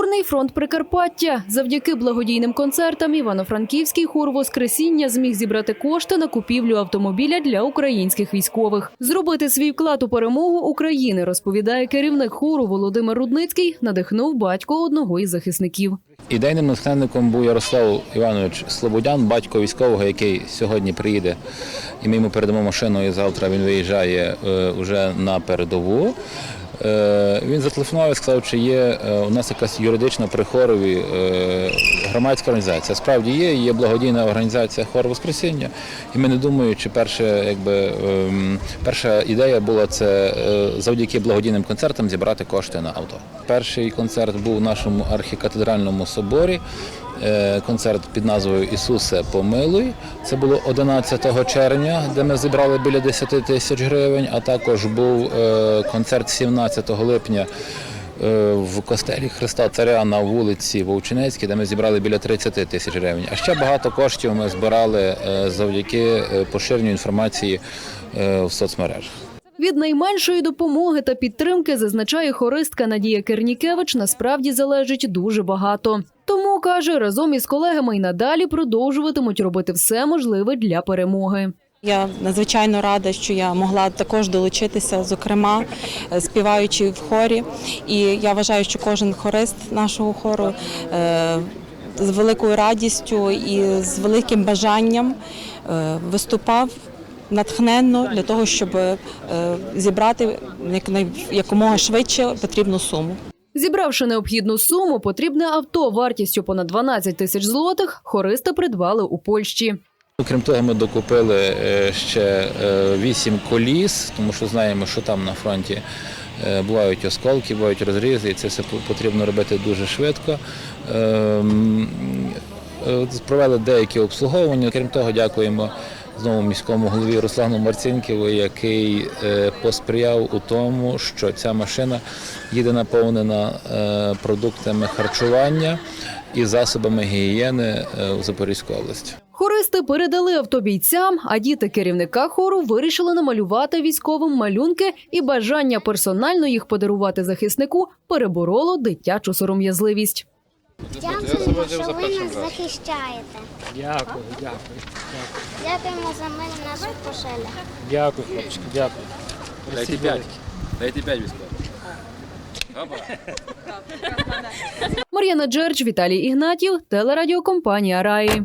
Народний фронт Прикарпаття. Завдяки благодійним концертам Івано-Франківський хор Воскресіння зміг зібрати кошти на купівлю автомобіля для українських військових. Зробити свій вклад у перемогу України, розповідає керівник хору Володимир Рудницький, надихнув батько одного із захисників. Ідейним наставником був Ярослав Іванович Слободян, батько військового, який сьогодні приїде, і ми йому передамо машину, і завтра він виїжджає е, вже на передову. Е, Він зателефонував і сказав, чи є е, у нас якась юридична при хорові е, громадська організація. Справді є, є благодійна організація Хор Воскресіння. І ми не думаючи, перше, якби, ем, перша ідея була це завдяки благодійним концертам зібрати кошти на авто. Перший концерт був у нашому архікатедральному соборі. Е, Концерт під назвою Ісусе помилуй. Це було 11 червня, де ми зібрали біля 10 тисяч гривень. А також був е, концерт 17 липня е, в костелі Христа Царя на вулиці Вовчинецькій, де ми зібрали біля 30 тисяч гривень. А ще багато коштів ми збирали завдяки поширенню інформації в соцмережах. Від найменшої допомоги та підтримки, зазначає хористка Надія Кернікевич, насправді залежить дуже багато. Каже, разом із колегами й надалі продовжуватимуть робити все можливе для перемоги. Я надзвичайно рада, що я могла також долучитися, зокрема співаючи в хорі. І я вважаю, що кожен хорист нашого хору е, з великою радістю і з великим бажанням е, виступав натхненно для того, щоб е, зібрати якнай- якомога швидше потрібну суму. Зібравши необхідну суму, потрібне авто вартістю понад 12 тисяч злотих, хористи придбали у Польщі. Окрім того, ми докупили е, ще е, вісім коліс, тому що знаємо, що там на фронті е, бувають осколки, бувають розрізи, і це все потрібно робити дуже швидко. Ем, Провели деякі обслуговування. Крім того, дякуємо знову міському голові Руслану Марцінківу, який е, посприяв у тому, що ця машина їде наповнена е, продуктами харчування і засобами гігієни е, у Запорізьку область. Хористи передали авто бійцям, а діти керівника хору вирішили намалювати військовим малюнки, і бажання персонально їх подарувати захиснику перебороло дитячу сором'язливість. Дякуємо, що ви нас захищаєте. Дякую, дякую. Дякуємо за мир в наших пошелях. Дякую, хлопчики, дякую. Дайте п'ять. Дайте п'ять військових. Мар'яна Джерч, Віталій Ігнатів, телерадіокомпанія Раї.